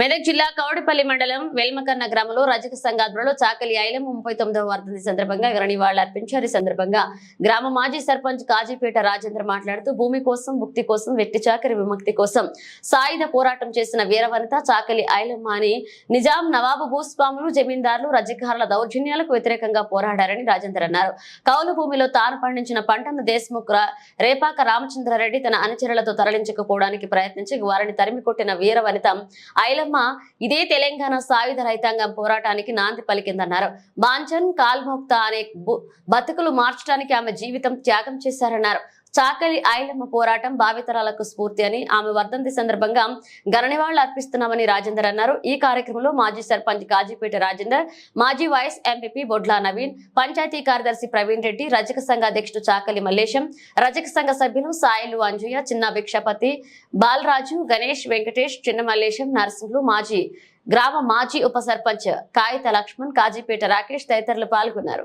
మెదక్ జిల్లా కౌడిపల్లి మండలం వెల్మకన్న గ్రామంలో రజక సంఘ చాకలి ఐలం ముప్పై తొమ్మిదవ వర్ధంతి సందర్భంగా నివాళులు అర్పించారు. ఈ సందర్భంగా గ్రామ మాజీ సర్పంచ్ కాజీపేట రాజేంద్ర మాట్లాడుతూ భూమి కోసం ముక్తి కోసం వ్యక్తి చాకరి విముక్తి కోసం సాయుధ పోరాటం చేసిన వీరవనిత చాకలి ఐలమ్మ అని నిజాం నవాబు భూస్వాములు జమీందారులు రజకారుల దౌర్జన్యాలకు వ్యతిరేకంగా పోరాడారని రాజేందర్ అన్నారు. కౌలు భూమిలో తాను పండించిన పంటను దేశ్ముఖ్ రేపాక రామచంద్రారెడ్డి తన అనుచరులతో తరలించకపోవడానికి ప్రయత్నించి వారిని తరిమి కొట్టిన వీరవనిత ఐలమ్మ ఇదే తెలంగాణ సాయుధ రైతాంగం పోరాటానికి నాంది పలికిందన్నారు. బాంచన్ కాల్ముక్త అనే బతుకులు మార్చడానికి ఆమె జీవితం త్యాగం చేశారన్నారు. చాకలి ఐలమ్మ పోరాటం భావితరాలకు స్ఫూర్తి అని ఆమె వర్ధంతి సందర్భంగా ఘననివాళులు అర్పిస్తున్నామని రాజేందర్ అన్నారు. ఈ కార్యక్రమంలో మాజీ సర్పంచ్ కాజీపేట రాజేందర్ మాజీ వైస్ ఎంపీపీ బొడ్లా నవీన్ పంచాయతీ కార్యదర్శి ప్రవీణ్ రెడ్డి రజక సంఘ అధ్యక్షుడు చాకలి మల్లేశం రజక సంఘ సభ్యులు సాయిలు అంజయ్య చిన్న భిక్షపతి బాలరాజు గణేష్ వెంకటేష్ చిన్న మల్లేశం నరసింహులు మాజీ గ్రామ మాజీ ఉప సర్పంచ్ కాగిత లక్ష్మణ్ కాజీపేట రాకేష్ తదితరులు పాల్గొన్నారు.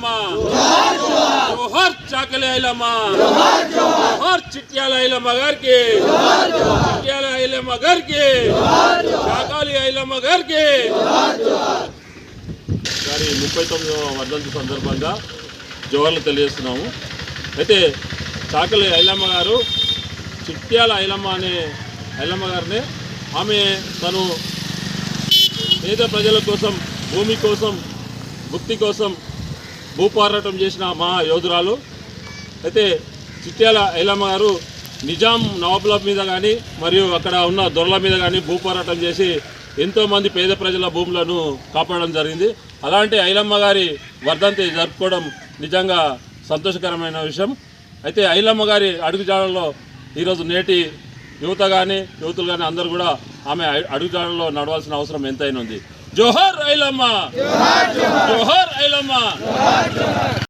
చాకలి ఐలమ్మ చాకలి ఐలమ్మ జోహర్ చిట్యాల ఐలమ్మ గారికి చిట్యాల ఐలమ్మ గారికి చాకాలి ఐలమ్మ గారికి గారి ముప్పై తొమ్మిదవ వర్ధంతి సందర్భంగా జోహర్లు తెలియజేస్తున్నాము. అయితే చాకలి ఐలమ్మ గారు చిట్యాల ఐలమ్మ అనే ఐలమ్మ గారిని ఆమె తను పేద ప్రజల కోసం భూమి కోసం ముక్తి కోసం భూపోరాటం చేసిన మా యోధురాలు. అయితే చిట్యాల ఐలమ్మ గారు నిజాం నవాబుల మీద కానీ మరియు అక్కడ ఉన్న దొరల మీద కానీ భూపోరాటం చేసి ఎంతోమంది పేద ప్రజల భూములను కాపాడడం జరిగింది. అలాంటి ఐలమ్మ గారి వర్ధంతి జరుపుకోవడం నిజంగా సంతోషకరమైన విషయం. అయితే ఐలమ్మ గారి అడుగుజాడల్లో ఈరోజు నేటి యువత కానీ యువతులు కానీ అందరూ కూడా ఆమె అడుగుజాడల్లో నడవాల్సిన అవసరం ఎంతైనా ఉంది. జోహర్ ఐలమ్మ. జోహర్ ఐలమ్మ.